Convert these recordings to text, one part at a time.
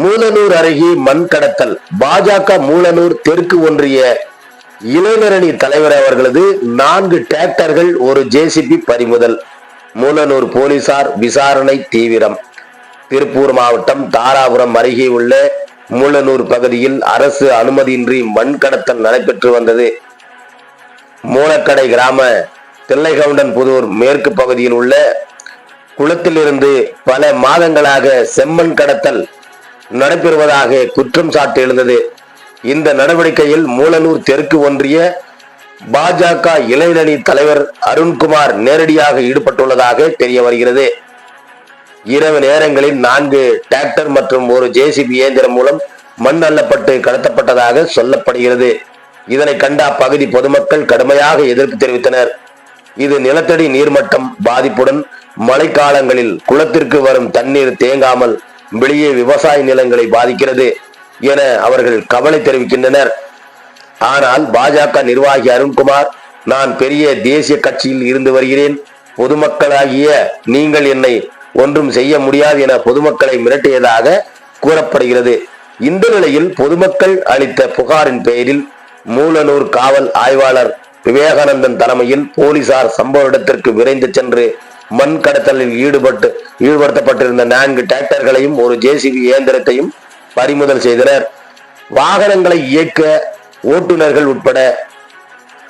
மூலனூர் அருகே மண் கடத்தல். பாஜக மூலனூர் தெற்கு ஒன்றிய இளைஞரணி தலைவர் அவர்களது நான்கு டிராக்டர்கள் ஒரு ஜேசிபி பறிமுதல். மூலனூர் போலீசார் விசாரணை தீவிரம். திருப்பூர் மாவட்டம் தாராபுரம் அருகே உள்ள மூலனூர் பகுதியில் அரசு அனுமதியின்றி மண் கடத்தல் நடைபெற்று வந்தது. மூலக்கடை கிராம தில்லைகவுண்டன் புதூர் மேற்கு பகுதியில் உள்ள குளத்திலிருந்து பல மாதங்களாக செம்மண் கடத்தல் நடைபெறுவதாக குற்றம் சாட்டு எழுந்தது. இந்த நடவடிக்கையில் மூலனூர் தெற்கு ஒன்றிய பாஜக இளைஞரணி தலைவர் அருண்குமார் நேரடியாக ஈடுபட்டுள்ளதாக தெரிய வருகிறது. இரவு நேரங்களில் நான்கு டிராக்டர் மற்றும் ஒரு ஜேசிபி இயந்திரம் மூலம் மண் அள்ளப்பட்டு கடத்தப்பட்டதாக சொல்லப்படுகிறது. இதனை கண்ட அப்பகுதி பொதுமக்கள் கடுமையாக எதிர்ப்பு தெரிவித்தனர். இது நிலத்தடி நீர்மட்டம் பாதிப்புடன் மழைக்காலங்களில் குளத்திற்கு வரும் தண்ணீர் தேங்காமல் வெளியே விவசாய நிலங்களை பாதிக்கிறது என அவர்கள் கவலை தெரிவிக்கின்றனர். ஆனால் பாஜக நிர்வாகி அருண்குமார் நான் பெரிய தேசிய கட்சியில் இருந்து வருகிறேன். பொதுமக்களாகிய நீங்கள் என்னை ஒன்றும் செய்ய முடியாது என பொதுமக்களை மிரட்டியதாக கூறப்படுகிறது. இந்த நிலையில் பொதுமக்கள் அளித்த புகாரின் பெயரில் மூலனூர் காவல் ஆய்வாளர் விவேகானந்தன் தலைமையில் போலீசார் சம்பவ இடத்திற்கு விரைந்து சென்று மண் கடத்தலில் ஈடுபட்டு ஈடுபடுத்தப்பட்டிருந்த நான்கு டிராக்டர்களையும் ஒரு ஜேசிபி இயந்திரத்தையும் பறிமுதல் செய்தனர். வாகனங்களை இயக்க ஓட்டுநர்கள் உட்பட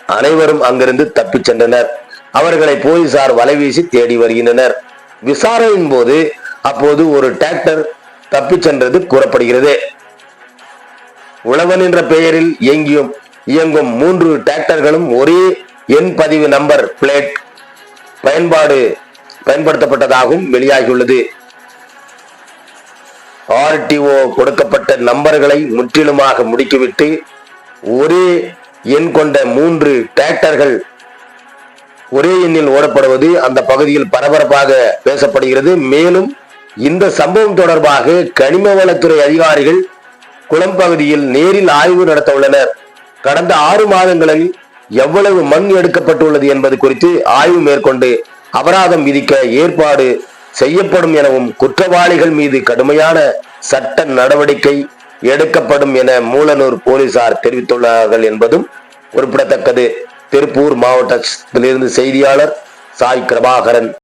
அனைவரும் அங்கிருந்து தப்பிச் சென்றனர். அவர்களை போலீசார் வலைவீசி தேடி வருகின்றனர். விசாரணையின் போது அப்போது ஒரு டிராக்டர் தப்பிச் சென்றது கூறப்படுகிறது. உழவன் என்ற பெயரில் இயங்கியும் இயங்கும் மூன்று டிராக்டர்களும் ஒரே எண் பதிவு நம்பர் பிளேட் பயன்பாடு பயன்படுத்தப்பட்டதாகவும் வெளியாகியுள்ளது. ஆர்டிஓ கொடுக்கப்பட்ட நம்பர்களை முற்றிலுமாக முடுக்கிவிட்டு ஒரே எண் கொண்ட மூன்று டிராக்டர்கள் ஒரே எண்ணில் ஓடப்படுவது அந்த பகுதியில் பரபரப்பாக பேசப்படுகிறது. மேலும் இந்த சம்பவம் தொடர்பாக கனிம வளத்துறை அதிகாரிகள் குளம் பகுதியில் நேரில் ஆய்வு நடத்த உள்ளனர். கடந்த ஆறு மாதங்களில் எவ்வளவு மண் எடுக்கப்பட்டுள்ளது என்பது குறித்து ஆய்வு மேற்கொண்டு அபராதம் விதிக்க ஏற்பாடு செய்யப்படும் எனவும் குற்றவாளிகள் மீது கடுமையான சட்ட நடவடிக்கை எடுக்கப்படும் என மூலனூர் போலீசார் தெரிவித்துள்ளார்கள் என்பதும் குறிப்பிடத்தக்கது. திருப்பூர் மாவட்டத்திலிருந்து செய்தியாளர் சாய் பிரபாகரன்.